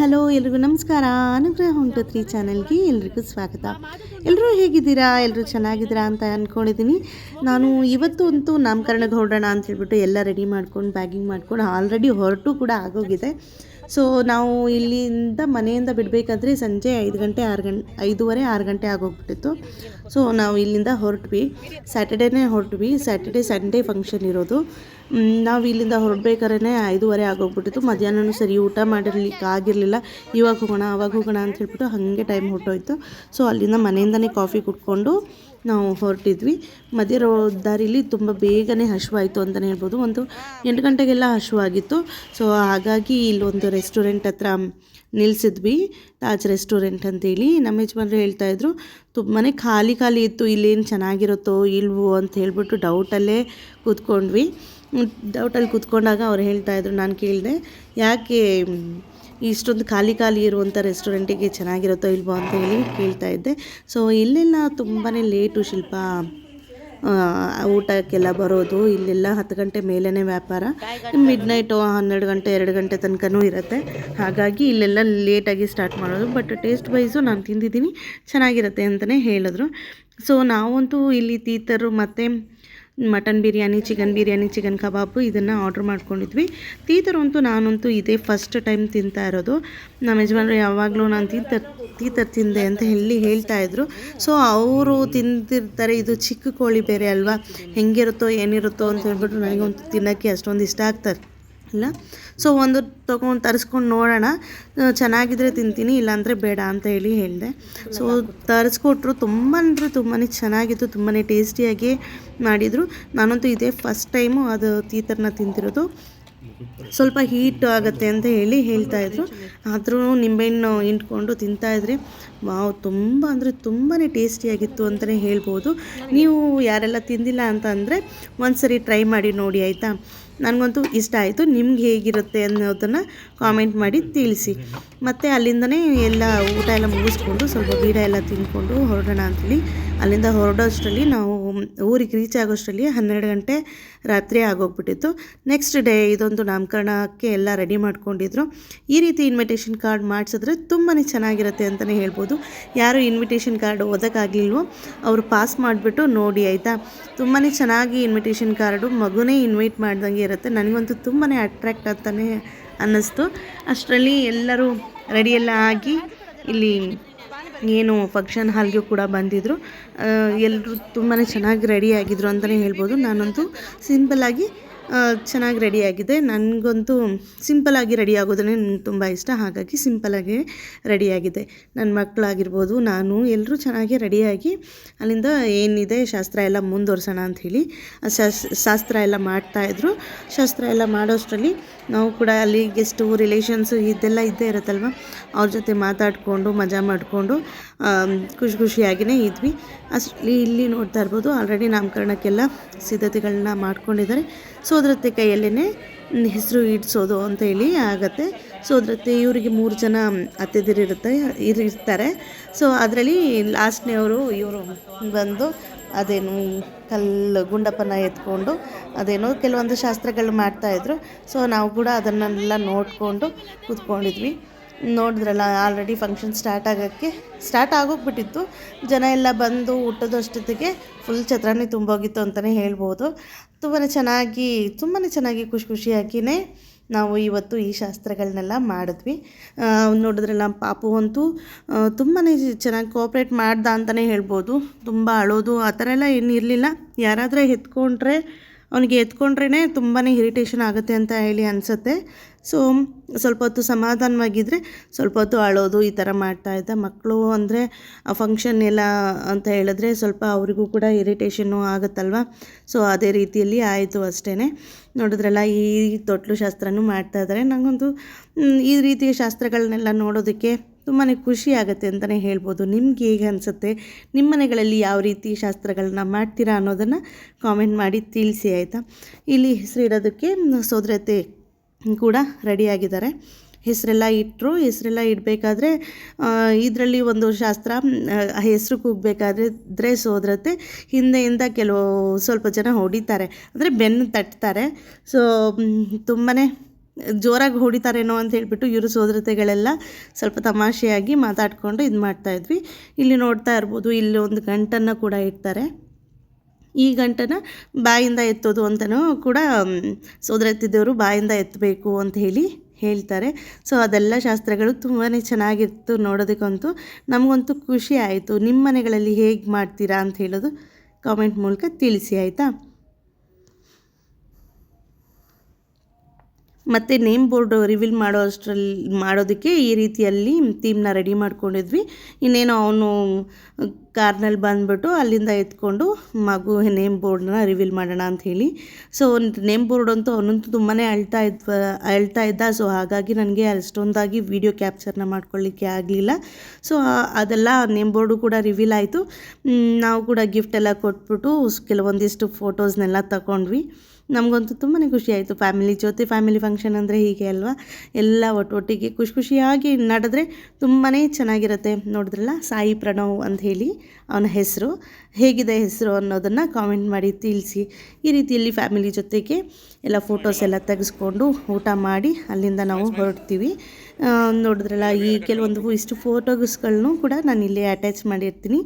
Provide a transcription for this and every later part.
Hello, ಎಲ್ರಿಗೂ ನಮಸ್ಕಾರ. ಅನುಗ್ರಹ ಟು ತ್ರೀ ಚಾನಲ್ಗೆ, ಎಲ್ರಿಗೂ ಸ್ವಾಗತ. ಎಲ್ಲರೂ ಹೇಗಿದ್ದೀರಾ? ಎಲ್ಲರೂ ಚೆನ್ನಾಗಿದ್ದೀರಾ ಅಂತ ಅಂದ್ಕೊಂಡಿದ್ದೀನಿ ನಾನು ಇವತ್ತು ಅಂತೂ ನಾಮಕರಣಕ್ಕೆ ಹೊರಡೋಣ ಅಂತ ಹೇಳ್ಬಿಟ್ಟು ಎಲ್ಲ ರೆಡಿ ಮಾಡ್ಕೊಂಡು ಬ್ಯಾಗಿಂಗ್ ಮಾಡ್ಕೊಂಡು ಆಲ್ರೆಡಿ ಹೊರಟು ಕೂಡ ಆಗೋಗಿದೆ. ಸೊ ನಾವು ಇಲ್ಲಿಂದ ಮನೆಯಿಂದ ಬಿಡಬೇಕಾದ್ರೆ ಸಂಜೆ ಐದು ಗಂಟೆ, ಆರು ಗಂಟೆ ಐದೂವರೆ, ಆರು ಗಂಟೆ ಆಗೋಗ್ಬಿಟ್ಟಿತ್ತು. ಸೊ ನಾವು ಇಲ್ಲಿಂದ ಹೊರಟ್ವಿ. ಸ್ಯಾಟರ್ಡೇನೇ ಹೊರಟ್ವಿ. ಸ್ಯಾಟರ್ಡೇ ಸಂಡೇ ಫಂಕ್ಷನ್ ಇರೋದು. ನಾವು ಇಲ್ಲಿಂದ ಹೊರಡ್ಬೇಕಾದ್ರೆ ಐದೂವರೆ ಆಗೋಗ್ಬಿಟ್ಟಿತ್ತು. ಮಧ್ಯಾಹ್ನನೂ ಸರಿ ಊಟ ಮಾಡಿರ್ಲಿಕ್ಕೆ ಆಗಿರಲಿಲ್ಲ. ಇವಾಗ ಹೋಗೋಣ, ಅವಾಗ ಹೋಗೋಣ ಅಂತ ಹೇಳ್ಬಿಟ್ಟು ಹಾಗೆ ಟೈಮ್ ಹೊರಟೋಯ್ತು. ಸೊ ಅಲ್ಲಿಂದ ಮನೆಯಿಂದನೇ ಕಾಫಿ ಕುಟ್ಕೊಂಡು ನಾವು ಹೊರಟಿದ್ವಿ. ಮಧ್ಯ ದಾರಿಲಿ ತುಂಬ ಬೇಗನೆ ಹಶುವಾಯಿತು ಅಂತಲೇ ಹೇಳ್ಬೋದು. ಒಂದು ಎಂಟು ಗಂಟೆಗೆಲ್ಲ ಹಶುವಾಗಿತ್ತು. ಸೊ ಹಾಗಾಗಿ ಇಲ್ಲೊಂದು ರೆಸ್ಟೋರೆಂಟ್ ಹತ್ರ ನಿಲ್ಲಿಸಿದ್ವಿ ತಾಜ್ ರೆಸ್ಟೋರೆಂಟ್ ಅಂತೇಳಿ. ನಮ್ಮ ಯಜಮಾನ್ರು ಹೇಳ್ತಾಯಿದ್ರು ತುಂಬಾ ಖಾಲಿ ಖಾಲಿ ಇತ್ತು. ಇಲ್ಲೇನು ಚೆನ್ನಾಗಿರುತ್ತೋ ಇಲ್ವೋ ಅಂತ ಹೇಳ್ಬಿಟ್ಟು ಡೌಟಲ್ಲೇ ಕೂತ್ಕೊಂಡ್ವಿ. ಡೌಟಲ್ಲಿ ಕೂತ್ಕೊಂಡಾಗ ಅವ್ರು ಹೇಳ್ತಾಯಿದ್ರು ನಾನು ಕೇಳಿದೆ, ಯಾಕೆ ಇಷ್ಟೊಂದು ಖಾಲಿ ಖಾಲಿ ಇರುವಂಥ ರೆಸ್ಟೋರೆಂಟಿಗೆ ಚೆನ್ನಾಗಿರುತ್ತೋ ಇಲ್ವೋ ಅಂತ ಹೇಳಿ ಕೇಳ್ತಾ ಇದ್ದೆ. ಸೊ ಇಲ್ಲೆಲ್ಲ ತುಂಬಾ ಲೇಟು ಶಿಲ್ಪ ಊಟಕ್ಕೆಲ್ಲ ಬರೋದು, ಇಲ್ಲೆಲ್ಲ ಹತ್ತು ಗಂಟೆ ಮೇಲೇ ವ್ಯಾಪಾರ. ಮಿಡ್ ನೈಟು ಹನ್ನೆರಡು ಗಂಟೆ, ಎರಡು ಗಂಟೆ ತನಕನೂ ಇರುತ್ತೆ. ಹಾಗಾಗಿ ಇಲ್ಲೆಲ್ಲ ಲೇಟಾಗಿ ಸ್ಟಾರ್ಟ್ ಮಾಡೋದು. ಬಟ್ ಟೇಸ್ಟ್ ವೈಸು ನಾನು ತಿಂದಿದ್ದೀನಿ. ಚೆನ್ನಾಗಿರುತ್ತೆ ಅಂತಲೇ ಹೇಳಿದ್ರು. ಸೊ ನಾವಂತೂ ಇಲ್ಲಿ ತೀತರು ಮತ್ತು mutton biryani, chicken biryani, chicken kebab ಇದನ್ನು ಆರ್ಡ್ರ್ ಮಾಡ್ಕೊಂಡಿದ್ವಿ. ತೀತರಂತೂ ನಾನಂತೂ ಇದೇ ಫಸ್ಟ್ ಟೈಮ್ ತಿಂತಾ ಇರೋದು. ನಮ್ಮ ಯಜಮಾನರು ಯಾವಾಗಲೂ ನಾನು ತೀತರ್ ತೀತರ್ ತಿಂದೆ ಅಂತ ಹೇಳಿ ಹೇಳ್ತಾ ಇದ್ರು. ಸೊ ಅವರು ತಿಂದಿರ್ತಾರೆ, ಇದು ಚಿಕ್ಕ ಕೋಳಿ ಬೇರೆ ಅಲ್ವಾ? ಹೆಂಗಿರುತ್ತೋ, ಏನಿರುತ್ತೋ ಅಂತ ಹೇಳ್ಬಿಟ್ಟು ನನಗಂತೂ ತಿನ್ನೋಕ್ಕೆ ಅಷ್ಟೊಂದು ಇಷ್ಟ ಆಗ್ತಾರೆ ಇಲ್ಲ. ಸೊ ಒಂದು ತೊಗೊಂಡು ತರಿಸ್ಕೊಂಡು ನೋಡೋಣ. ಚೆನ್ನಾಗಿದ್ರೆ ತಿಂತೀನಿ, ಇಲ್ಲಾಂದರೆ ಬೇಡ ಅಂತ ಹೇಳಿ ಹೇಳಿದೆ. ಸೊ ತರಿಸ್ಕೊಟ್ರು ತುಂಬ ಅಂದರೆ ತುಂಬಾ ಚೆನ್ನಾಗಿತ್ತು ತುಂಬಾ ಟೇಸ್ಟಿಯಾಗಿ ಮಾಡಿದರು. ನಾನಂತೂ ಇದೇ ಫಸ್ಟ್ ಟೈಮು ಅದು ತೀತರನ್ನ ತಿಂತಿರೋದು. ಸ್ವಲ್ಪ ಹೀಟ್ ಆಗುತ್ತೆ ಅಂತ ಹೇಳಿ ಹೇಳ್ತಾ ಇದ್ರು. ಆದರೂ ನಿಂಬೆಹಣ್ಣು ಹಿಂಡ್ಕೊಂಡು ತಿಂತಾಯಿದ್ರೆ ವಾವ್, ತುಂಬ ಅಂದರೆ ತುಂಬಾ ಟೇಸ್ಟಿಯಾಗಿತ್ತು ಅಂತಲೇ ಹೇಳ್ಬೋದು. ನೀವು ಯಾರೆಲ್ಲ ತಿಂದಿಲ್ಲ ಅಂತ ಅಂದರೆ ಒಂದ್ಸರಿ ಟ್ರೈ ಮಾಡಿ ನೋಡಿ, ಆಯಿತಾ? ನನಗಂತೂ ಇಷ್ಟ ಆಯಿತು. ನಿಮ್ಗೆ ಹೇಗಿರುತ್ತೆ ಅನ್ನೋದನ್ನು ಕಾಮೆಂಟ್ ಮಾಡಿ ತಿಳಿಸಿ. ಮತ್ತು ಅಲ್ಲಿಂದನೇ ಎಲ್ಲ ಊಟ ಎಲ್ಲ ಮುಗಿಸ್ಕೊಂಡು ಸ್ವಲ್ಪ ಬೀಡ ಎಲ್ಲ ತಿಂದ್ಕೊಂಡು ಹೊರಡೋಣ ಅಂತೇಳಿ. ಅಲ್ಲಿಂದ ಹೊರಡೋಷ್ಟರಲ್ಲಿ ನಾವು ಊರಿಗೆ ರೀಚ್ ಆಗೋಷ್ಟರಲ್ಲಿ ಹನ್ನೆರಡು ಗಂಟೆ ರಾತ್ರಿ ಆಗೋಗ್ಬಿಟ್ಟಿತ್ತು. ನೆಕ್ಸ್ಟ್ ಡೇ ಇದೊಂದು ನಾಮಕರಣಕ್ಕೆ ಎಲ್ಲ ರೆಡಿ ಮಾಡ್ಕೊಂಡಿದ್ರು. ಈ ರೀತಿ ಇನ್ವಿಟೇಷನ್ ಕಾರ್ಡ್ ಮಾಡಿಸಿದ್ರೆ ತುಂಬಾ ಚೆನ್ನಾಗಿರುತ್ತೆ ಅಂತಲೇ ಹೇಳ್ಬೋದು. ಯಾರು ಇನ್ವಿಟೇಷನ್ ಕಾರ್ಡ್ ಓದೋಕ್ಕಾಗಲಿಲ್ವೋ ಅವರು ಪಾಸ್ ಮಾಡಿಬಿಟ್ಟು ನೋಡಿ ಆಯಿತಾ? ತುಂಬಾ ಚೆನ್ನಾಗಿ ಇನ್ವಿಟೇಷನ್ ಕಾರ್ಡು ಮಗುನೇ ಇನ್ವೈಟ್ ಮಾಡ್ದಂಗೆ ಇರುತ್ತೆ. ನನಗಂತೂ ತುಂಬಾ ಅಟ್ರ್ಯಾಕ್ಟ್ ಅಂತಲೇ ಅನ್ನಿಸ್ತು. ಅಷ್ಟರಲ್ಲಿ ಎಲ್ಲರೂ ರೆಡಿಯೆಲ್ಲ ಆಗಿ ಇಲ್ಲಿ ಏನು ಫಂಕ್ಷನ್ ಹಾಲ್ಗೆ ಕೂಡ ಬಂದಿದ್ದರು ಎಲ್ಲರೂ ತುಂಬಾ ಚೆನ್ನಾಗಿ ರೆಡಿ ಆಗಿದ್ರು ಅಂತಲೇ ಹೇಳ್ಬೋದು. ನಾನಂತೂ ಸಿಂಪಲ್ಲಾಗಿ ಚೆನ್ನಾಗಿ ರೆಡಿಯಾಗಿದೆ. ನನಗಂತೂ ಸಿಂಪಲ್ಲಾಗಿ ರೆಡಿ ಆಗೋದನ್ನೇ ನನಗೆ ತುಂಬ ಇಷ್ಟ. ಹಾಗಾಗಿ ಸಿಂಪಲ್ಲಾಗಿ ರೆಡಿಯಾಗಿದೆ. ನನ್ನ ಮಕ್ಕಳಾಗಿರ್ಬೋದು ನಾನು ಎಲ್ಲರೂ ಚೆನ್ನಾಗಿ ರೆಡಿಯಾಗಿ ಅಲ್ಲಿಂದ ಏನಿದೆ, ಶಾಸ್ತ್ರ ಎಲ್ಲ ಮುಂದುವರ್ಸೋಣ ಅಂಥೇಳಿ ಶಾಸ್ತ್ರ ಎಲ್ಲ ಮಾಡ್ತಾಯಿದ್ರು ಶಾಸ್ತ್ರ ಎಲ್ಲ ಮಾಡೋಷ್ಟರಲ್ಲಿ ನಾವು ಕೂಡ ಅಲ್ಲಿ ಗೆಸ್ಟು ರಿಲೇಷನ್ಸು ಇದೆಲ್ಲ ಇದ್ದೇ ಇರುತ್ತಲ್ವ? ಅವ್ರ ಜೊತೆ ಮಾತಾಡಿಕೊಂಡು, ಮಜಾ ಮಾಡಿಕೊಂಡು ಖುಷಿ ಖುಷಿಯಾಗಿಯೇ ಇದ್ವಿ. ಅಷ್ಟು ಇಲ್ಲಿ ನೋಡ್ತಾ ಇರ್ಬೋದು. ಆಲ್ರೆಡಿ ನಾಮಕರಣಕ್ಕೆಲ್ಲ ಸಿದ್ಧತೆಗಳನ್ನ ಮಾಡ್ಕೊಂಡಿದ್ದಾರೆ. ಸೋದರತ್ತೆ ಕೈಯಲ್ಲೇ ಹೆಸರು ಇಡ್ಸೋದು ಅಂತ ಹೇಳಿ ಆಗತ್ತೆ. ಸೋದರತ್ತೆ ಇವರಿಗೆ ಮೂರು ಜನ ಅತ್ತೆದಿರಿರುತ್ತೆ ಇರ್ತಾರೆ ಸೊ ಅದರಲ್ಲಿ ಲಾಸ್ಟ್ನೇವರು ಇವರು ಬಂದು ಅದೇನು ಕಲ್ಲು, ಗುಂಡಪ್ಪನ ಎತ್ಕೊಂಡು ಅದೇನೋ ಕೆಲವೊಂದು ಶಾಸ್ತ್ರಗಳು ಮಾಡ್ತಾಯಿದ್ರು ಸೊ ನಾವು ಕೂಡ ಅದನ್ನೆಲ್ಲ ನೋಡಿಕೊಂಡು ಕೂತ್ಕೊಂಡಿದ್ವಿ. ನೋಡಿದ್ರಲ್ಲ ಆಲ್ರೆಡಿ ಫಂಕ್ಷನ್ ಸ್ಟಾರ್ಟ್ ಆಗೋಕ್ಕೆ ಸ್ಟಾರ್ಟ್ ಆಗೋಗ್ಬಿಟ್ಟಿತ್ತು. ಜನ ಎಲ್ಲ ಬಂದು ಊಟದಷ್ಟೊತ್ತಿಗೆ ಫುಲ್ ಛತ್ರನೇ ತುಂಬೋಗಿತ್ತು ಅಂತಲೇ ಹೇಳ್ಬೋದು. ತುಂಬಾ ಚೆನ್ನಾಗಿ ತುಂಬಾ ಚೆನ್ನಾಗಿ ಖುಷಿ ಖುಷಿಯಾಗಿಯೇ ನಾವು ಇವತ್ತು ಈ ಶಾಸ್ತ್ರಗಳನ್ನೆಲ್ಲ ಮಾಡಿದ್ವಿ. ನೋಡಿದ್ರೆ ನಮ್ಮ ಪಾಪು ಅಂತೂ ತುಂಬಾ ಚೆನ್ನಾಗಿ ಕೋಪ್ರೇಟ್ ಮಾಡ್ದ ಅಂತಲೇ ಹೇಳ್ಬೋದು. ತುಂಬ ಅಳೋದು, ಆ ಥರ ಎಲ್ಲ ಏನು ಇರಲಿಲ್ಲ ಯಾರಾದರೂ ಎತ್ಕೊಂಡ್ರೆ ಅವನಿಗೆ ಎತ್ಕೊಂಡ್ರೇ ತುಂಬಾ ಇರಿಟೇಷನ್ ಆಗುತ್ತೆ ಅಂತ ಹೇಳಿ ಅನಿಸುತ್ತೆ. ಸೊ ಸ್ವಲ್ಪ ಹೊತ್ತು ಸಮಾಧಾನವಾಗಿದ್ದರೆ ಸ್ವಲ್ಪ ಹೊತ್ತು ಅಳೋದು, ಈ ಥರ ಮಾಡ್ತಾ ಇದ್ದ. ಮಕ್ಕಳು ಅಂದರೆ ಫಂಕ್ಷನ್ ಎಲ್ಲ ಅಂತ ಹೇಳಿದ್ರೆ ಸ್ವಲ್ಪ ಅವರಿಗೂ ಕೂಡ ಇರಿಟೇಷನ್ನು ಆಗುತ್ತಲ್ವ? ಸೊ ಅದೇ ರೀತಿಯಲ್ಲಿ ಆಯಿತು ಅಷ್ಟೇ ನೋಡಿದ್ರಲ್ಲ, ಈ ತೊಟ್ಲು ಶಾಸ್ತ್ರನೂ ಮಾಡ್ತಾ ಇದ್ದಾರೆ ನನಗೊಂದು ಈ ರೀತಿಯ ಶಾಸ್ತ್ರಗಳನ್ನೆಲ್ಲ ನೋಡೋದಕ್ಕೆ ತುಂಬಾ ಖುಷಿ ಅಂತಲೇ ಹೇಳ್ಬೋದು. ನಿಮ್ಗೆ ಹೇಗೆ ಅನಿಸುತ್ತೆ? ನಿಮ್ಮ ಮನೆಗಳಲ್ಲಿ ಯಾವ ರೀತಿ ಶಾಸ್ತ್ರಗಳನ್ನ ಮಾಡ್ತೀರಾ ಅನ್ನೋದನ್ನು ಕಾಮೆಂಟ್ ಮಾಡಿ ತಿಳಿಸಿ ಆಯಿತಾ? ಇಲ್ಲಿ ಹೆಸರಿಡೋದಕ್ಕೆ ಸೋದರತೆ ಕೂಡ ರೆಡಿಯಾಗಿದ್ದಾರೆ ಹೆಸರೆಲ್ಲ ಇಟ್ಟರು ಹೆಸರೆಲ್ಲ ಇಡಬೇಕಾದ್ರೆ ಇದರಲ್ಲಿ ಒಂದು ಶಾಸ್ತ್ರ ಹೆಸರು ಕೂಗಬೇಕಾದ್ರೆ ಸೋದರತೆ ಹಿಂದೆಯಿಂದ ಕೆಲವು ಸ್ವಲ್ಪ ಜನ ಹೊಡಿತಾರೆ. ಅಂದರೆ ಬೆನ್ನು ತಟ್ತಾರೆ. ಸೊ ತುಂಬಾ ಜೋರಾಗಿ ಹೊಡಿತಾರೇನೋ ಅಂತ ಹೇಳ್ಬಿಟ್ಟು ಇವರು ಸೋದರತೆಗಳೆಲ್ಲ ಸ್ವಲ್ಪ ತಮಾಷೆಯಾಗಿ ಮಾತಾಡಿಕೊಂಡು ಇದು ಮಾಡ್ತಾಯಿದ್ವಿ ಇಲ್ಲಿ ನೋಡ್ತಾ ಇರ್ಬೋದು, ಇಲ್ಲಿ ಒಂದು ಗಂಟನ್ನು ಕೂಡ ಇಡ್ತಾರೆ. ಈ ಗಂಟನ ಬಾಯಿಂದ ಎತ್ತೋದು ಅಂತಲೂ ಕೂಡ ಸೋದರತ್ತಿದ್ದವರು ಬಾಯಿಂದ ಎತ್ತಬೇಕು ಅಂತ ಹೇಳಿ ಹೇಳ್ತಾರೆ. ಸೊ, ಅದೆಲ್ಲ ಶಾಸ್ತ್ರಗಳು ತುಂಬಾ ಚೆನ್ನಾಗಿತ್ತು ನೋಡೋದಕ್ಕಂತೂ. ನಮಗಂತೂ ಖುಷಿ ಆಯಿತು. ನಿಮ್ಮ ಮನೆಗಳಲ್ಲಿ ಹೇಗೆ ಮಾಡ್ತೀರಾ ಅಂತ ಹೇಳೋದು ಕಾಮೆಂಟ್ ಮೂಲಕ ತಿಳಿಸಿ, ಆಯಿತಾ? ಮತ್ತು ನೇಮ್ ಬೋರ್ಡ್ ರಿವೀಲ್ ಮಾಡೋ ಅಷ್ಟರಲ್ಲಿ ಮಾಡೋದಕ್ಕೆ ಈ ರೀತಿಯಲ್ಲಿ ಥೀಮ್ನ ರೆಡಿ ಮಾಡ್ಕೊಂಡಿದ್ವಿ. ಇನ್ನೇನು ಅವನು ಕಾರ್ನಲ್ಲಿ ಬಂದ್ಬಿಟ್ಟು ಅಲ್ಲಿಂದ ಎತ್ಕೊಂಡು ಮಗು ನೇಮ್ ಬೋರ್ಡನ್ನ ರಿವೀಲ್ ಮಾಡೋಣ ಅಂತ ಹೇಳಿ. ಸೊ ನೇಮ್ ಬೋರ್ಡ್ ಅಂತೂ ಅವನಂತೂ ತುಂಬಾ ಅಳ್ತಾ ಇದ್ವ, ಅಳ್ತಾ ಇದ್ದ. ಸೊ ಹಾಗಾಗಿ ನನಗೆ ಅಷ್ಟೊಂದಾಗಿ ವಿಡಿಯೋ ಕ್ಯಾಪ್ಚರ್ನ ಮಾಡ್ಕೊಳ್ಳಿಕ್ಕೆ ಆಗಲಿಲ್ಲ. ಸೊ ಅದೆಲ್ಲ ನೇಮ್ ಬೋರ್ಡು ಕೂಡ ರಿವೀಲ್ ಆಯಿತು. ನಾವು ಕೂಡ ಗಿಫ್ಟ್ ಎಲ್ಲ ಕೊಟ್ಬಿಟ್ಟು ಕೆಲವೊಂದಿಷ್ಟು ಫೋಟೋಸ್ನೆಲ್ಲ ತಗೊಂಡ್ವಿ ನಮಗಂತೂ ತುಂಬಾ ಖುಷಿ ಆಯಿತು. ಫ್ಯಾಮಿಲಿ ಜೊತೆ ಫ್ಯಾಮಿಲಿ ಫಂಕ್ಷನ್ ಅಂದರೆ ಹೀಗೆ ಅಲ್ವಾ? ಎಲ್ಲ ಒಟ್ಟೊಟ್ಟಿಗೆ ಖುಷಿ ಖುಷಿಯಾಗಿ ನಡೆದ್ರೆ ತುಂಬಾ ಚೆನ್ನಾಗಿರುತ್ತೆ. ನೋಡಿದ್ರಲ್ಲ? ಸಾಯಿ ಪ್ರಣವ್ ಅಂತ ಹೇಳಿ. ಅವನ ಹೆಸರು, ಹೇಗಿದೆ ಹೆಸರು ಅನ್ನೋದನ್ನು ಕಾಮೆಂಟ್ ಮಾಡಿ ತಿಳಿಸಿ. ಈ ರೀತಿಯಲ್ಲಿ ಫ್ಯಾಮಿಲಿ ಜೊತೆಗೆ ಎಲ್ಲ ಫೋಟೋಸ್ ಎಲ್ಲ ತೆಗೆಸ್ಕೊಂಡು ಊಟ ಮಾಡಿ ಅಲ್ಲಿಂದ ನಾವು ಹೊರಡ್ತೀವಿ. ನೋಡಿದ್ರಲ್ಲ, ಈ ಕೆಲವೊಂದು ಇಷ್ಟು ಫೋಟೋಸ್ಗಳನ್ನು ಕೂಡ ನಾನು ಇಲ್ಲಿ ಅಟ್ಯಾಚ್ ಮಾಡಿರ್ತೀನಿ.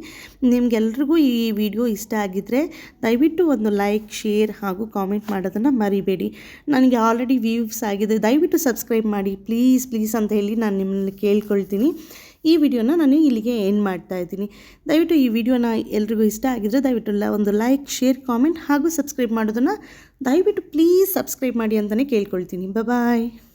ನಿಮಗೆಲ್ರಿಗೂ ಈ ವಿಡಿಯೋ ಇಷ್ಟ ಆಗಿದ್ದರೆ ದಯವಿಟ್ಟು ಒಂದು ಲೈಕ್ ಶೇರ್ ಹಾಗೂ ಕಾಮೆಂಟ್ ಮಾಡೋದನ್ನು ಮರಿಬೇಡಿ. ನನಗೆ ಆಲ್ರೆಡಿ ವ್ಯೂವ್ಸ್ ಆಗಿದೆ. ದಯವಿಟ್ಟು ಸಬ್ಸ್ಕ್ರೈಬ್ ಮಾಡಿ. ಪ್ಲೀಸ್ ಪ್ಲೀಸ್ ಅಂತ ಹೇಳಿ ನಾನು ನಿಮ್ಮನ್ನು ಕೇಳ್ಕೊಳ್ತೀನಿ. ಈ ವಿಡಿಯೋನ ನಾನು ಇಲ್ಲಿಗೆ ಎಂಡ್ ಮಾಡ್ತಾ ಇದ್ದೀನಿ. ದಯವಿಟ್ಟು ಈ ವಿಡಿಯೋನ ಎಲ್ರಿಗೂ ಇಷ್ಟ ಆಗಿದ್ದರೆ ದಯವಿಟ್ಟು ಒಂದು ಲೈಕ್ ಶೇರ್ ಕಾಮೆಂಟ್ ಹಾಗೂ ಸಬ್ಸ್ಕ್ರೈಬ್ ಮಾಡೋದನ್ನು ದಯವಿಟ್ಟು ಪ್ಲೀಸ್ ಸಬ್ಸ್ಕ್ರೈಬ್ ಮಾಡಿ ಅಂತಲೇ ಕೇಳ್ಕೊಳ್ತೀನಿ. ಬಾಯ್